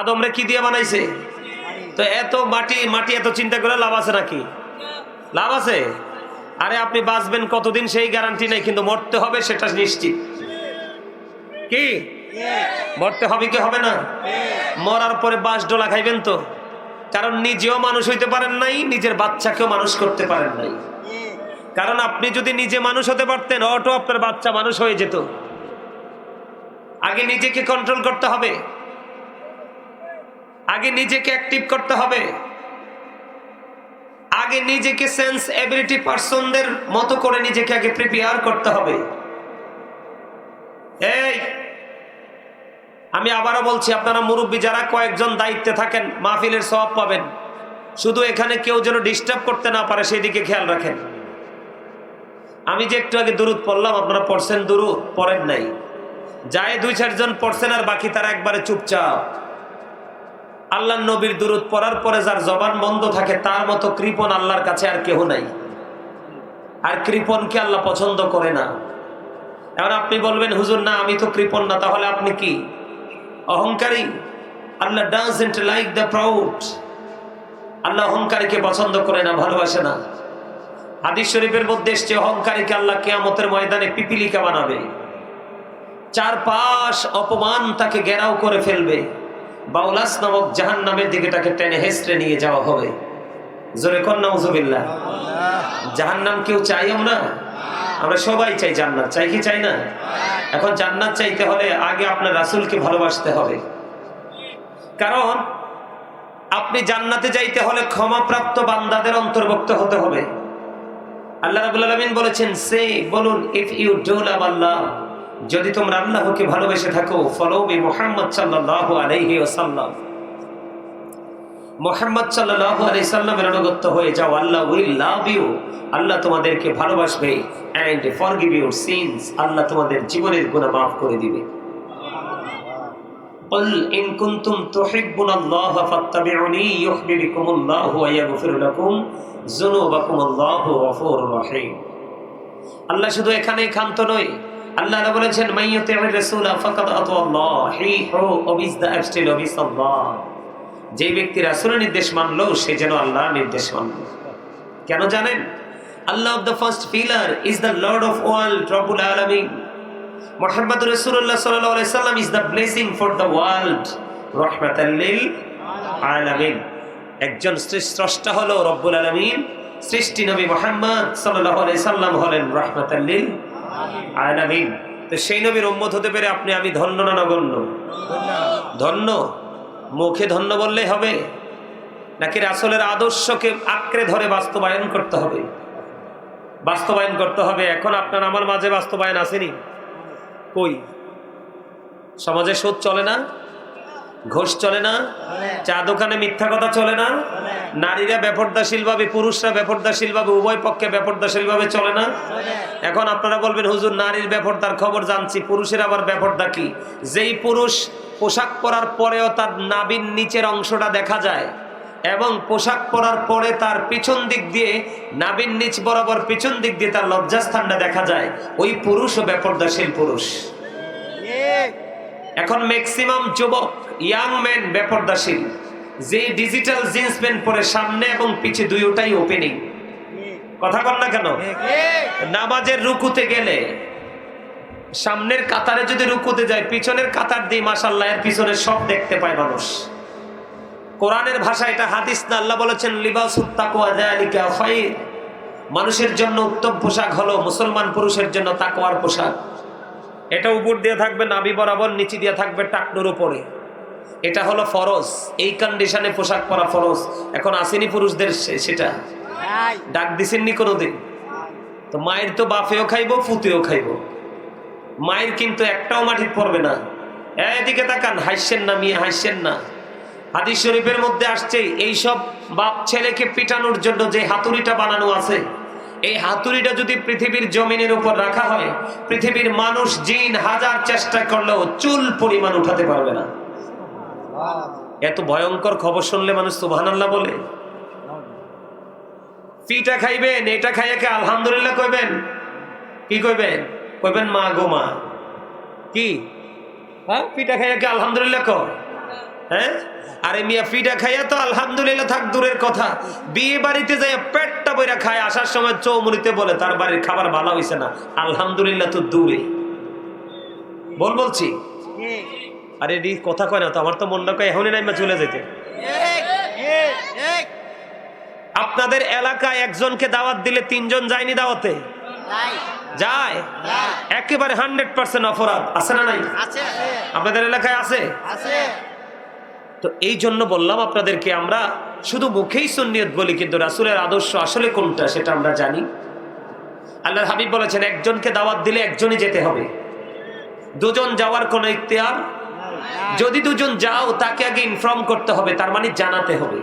আদমরে কি দিয়ে বানাইছে? তো এত মাটি মাটি এত চিন্তা করে লাভ আছে নাকি? লাভ আছে? আরে আপনি বাঁচবেন কতদিন সেই গ্যারান্টি নেই, কিন্তু মরতে হবে সেটা নিশ্চিত। কি? মরতে হবে কি হবে না? মরার পরে বাঁশ ডোলা খাইবেন তো? কারণ নিজেও মানুষ হইতে পারেন নাই, নিজের বাচ্চাকেও মানুষ করতে পারেন নাই। কারণ আপনি যদি নিজে মানুষ হতে পারতেন, অটো আপনার বাচ্চা মানুষ হয়ে যেত। আগে নিজেকে কন্ট্রোল করতে হবে। আগে নিজেকে অ্যাক্টিভ করতে হবে। আগে নিজেকে সেন্স এবিলিটি পার্সনদের মতো করে নিজেকে আগে প্রিপেয়ার করতে হবে। এই, আমি আবারও বলছি, আপনারা মুরব্বী যারা কয়েকজন দায়িত্বে থাকেন, মাহফিলের সব পাবেন। শুধু এখানে কেউ যেন ডিস্টার্ব করতে না পারে সেই দিকে খেয়াল রাখেন। আমি যে একটু আগে দুরুদ পড়লাম, আপনারা পড়ছেন দুরুদ, পড়েন নাই। যায় দুই চারজন পড়ছেন আর বাকি তারা একবারে চুপচাপ। আল্লাহ নবীর দুরুদ পড়ার পরে যার জবান বন্ধ থাকে, তার মতো কৃপন আল্লাহর কাছে আর কেউ নাই। আর কৃপনকে আল্লাহ পছন্দ করে না? এবার আপনি বলবেন, হুজুর, না, আমি তো কৃপন না, তাহলে আপনি কি? অহংকারী? Allah doesn't like the proud. আল্লাহ অহংকারীকে পছন্দ করে না, ভালোবাসে না। হাদিস শরীফের মধ্যে এসছে, অহংকারীকে আল্লাহ কেয়ামতের ময়দানে পিপিলিকা বানাবে। চারপাশ অপমান তাকে ঘেরাও করে ফেলবে। বাউলাস নামক জাহান নামের দিকে তাকে টেনে হেসড়ে নিয়ে যাওয়া হবে। জোরে কন্যা উজুবিল্লাহ জাহান নাম কেউ চাই আমরা আমরা সবাই চাই জান্নাত। চাই কি চাই না? এখন জান্নাত চাইতে হলে আগে আপনার রাসূলকে ভালোবাসতে হবে। কারণ আপনি জান্নাতে যাইতে হলে ক্ষমাপ্রাপ্ত বান্দাদের অন্তর্ভুক্ত হতে হবে। আল্লাহ রাবুল আলমিন বলেছেন, সে বলুন if you do love Allah যদি তোমরা আল্লাহকে ভালোবেসে থাকো ফলো বি মোহাম্মদ সাল্লাহ আলাইহি ওসাল্লাম মোহাম্মদ সাল্লাহ আলাই সাল্লামের অনুগত্য হয়ে যাও আল্লাহ উইল লাভ ইউ আল্লাহ তোমাদেরকে ভালোবাসবে and forgive your sins Allah তোমাদের জীবনের গুণা মাফ করে দিবে قل إن كنتم تحبون الله فاتبعوني يحببكم الله ويغفر لكم ذنوبكم الله غفور رحيم আল্লাহ শুধু এখানে ক্ষান্ত নয় আল্লাহ বলেছেন মাইয়াতির রাসূলা ফাকাদ আতাল্লাহ হি হু, অবিজ দা অ্যাবস্টেল অবিজ আল্লাহ। যে ব্যক্তি রাসূলের নির্দেশ মানলো, সে যেন আল্লাহর নির্দেশ মানলো। কেন জানেন? Allah of the first pillar is the lord of world, রব্বুল আলামিন। মোহাম্মদ রসুল্লাহ সাল্লাহ সাল্লাম is the blessing for the world রহমাতাল্লিল আলামিন। একজন স্রষ্টা হলো রব্বুল আলামিন। সৃষ্টি নবী মোহাম্মদ সাল্লাহ সাল্লাম হলেন রহমাতাল্লিল আলামিন। তো সেই নবীর উম্মত হতে পেরে আপনি, আমি ধন্য না নগণ্য? ধন্য? মুখে ধন্য বললেই হবে? নাকি রাসলের আদর্শকে আঁকড়ে ধরে বাস্তবায়ন করতে হবে? বাস্তবায়ন করতে হবে। এখন আপনার আমার মাঝে বাস্তবায়ন আসেনি। কই? সমাজে সুদ চলে না? ঘোষ চলে না? চা দোকানে মিথ্যা কথা চলে না? নারীরা ভাবে, পুরুষরা ভাবে, উভয় পক্ষে ভাবে চলে না? এখন আপনারা বলবেন, হুজুর, নারীর বেপর্দার খবর জানছি, পুরুষের আবার বেপর্দা কি? যেই পুরুষ পোশাক পরার পরেও তার নাবির নিচের অংশটা দেখা যায় এবং পোশাক পরার পরে তার পিছন দিক দিয়ে, নাবির নিচ বরাবর পিছন দিক দিয়ে তার লজ্জাস্থানটা দেখা যায়, ওই পুরুষ ও বেপর্দাশীল পুরুষ। এখন ম্যাক্সিমাম যুবক ইয়াং ম্যান বেপর্দাশীল। যে ডিজিটাল জিন্স প্যান্ট পরে সামনে এবং পিছে দুইটাই ওপেনিং কথা কর না কেন? নামাজের রুকুতে গেলে সামনের কাতারে যদি রুকুতে যায় পিছনের কাতার দিয়ে মাসাল্লাহ এর পিছনে সব দেখতে পায় মানুষ। কোরআনের ভাষা এটা হাদিস না আল্লাহ বলেছেন মানুষের জন্য উত্তম পোশাক হলো মুসলমান পুরুষের জন্য তাকওয়ার পোশাক। এটা উপর দিয়ে থাকবে নাবি বরাবর নিচে দিয়ে থাকবে টাকনুর উপরে। এটা হলো ফরজ। এই কন্ডিশনে পোশাক পরা ফরজ। এখন আসেনি পুরুষদের সেটা। ডাক দিছেননি কোনোদিন? তো মায়ের তো বাফেও খাইবো ফুতেও খাইবো। মায়ের কিন্তু একটাও মাটির পড়বে না। এদিকে তাকান হাসছেন না মেয়ে হাসছেন না। হাদিস শরীফের মধ্যে আসছে এইসব বাপ ছেলেকে পিটানোর জন্য যে হাতুড়িটা বানানো আছে এই হাতুড়িটা যদি পৃথিবীর জমিনের উপর রাখা হয়, পৃথিবীর মানুষ জিন হাজার চেষ্টা করলেও চুল পরিমাণ উঠাতে পারবে না। এত ভয়ঙ্কর খবর শুনলে মানুষ সুবহানাল্লাহ বলে। পিঠা খাইবেন, এটা খাইয়াকে আলহামদুলিল্লাহ কইবেন? কি কইবেন? কইবেন, মা গো মা। কি? হ্যাঁ? পিঠা খাইয়াকে আলহামদুলিল্লাহ কর হ্যাঁ? আরে মিয়া ফিডা খাইয়া তো আলহামদুলিল্লাহ থাক দূরের কথা। বিয়ে বাড়িতে যাই পেটটা বইরা খায় আসার সময় চৌমুনিতে বলে তার বাড়ির খাবার ভালো হয়েছে না। আলহামদুলিল্লাহ তো দূরে। বল বলছি। আরে রি কথা কয় না তো আমার তো মনটা কয় এখনই নাইমা চলে যেতে। আপনাদের এলাকায় একজনকে দাওয়াত দিলে তিনজন যায়নি দাওয়াতে? যায়। একেবারে হান্ড্রেড পার্সেন্ট অপরাধ। আছে না নাই? আপনাদের এলাকায় আছে। তো এই জন্য বললাম আপনাদেরকে আমরা শুধু মুখেই সুন্নিয়ত বলি কিন্তু রাসুলের আদর্শ আসলে কোনটা সেটা আমরা জানি। আল্লাহর হাবিব বলেছেন একজনকে দাওয়াত দিলে একজনই যেতে হবে। দুজন যাওয়ার কোনো ইতিহার যদি দুজন যাও তাকে আগে ইনফর্ম করতে হবে তার মানে জানাতে হবে।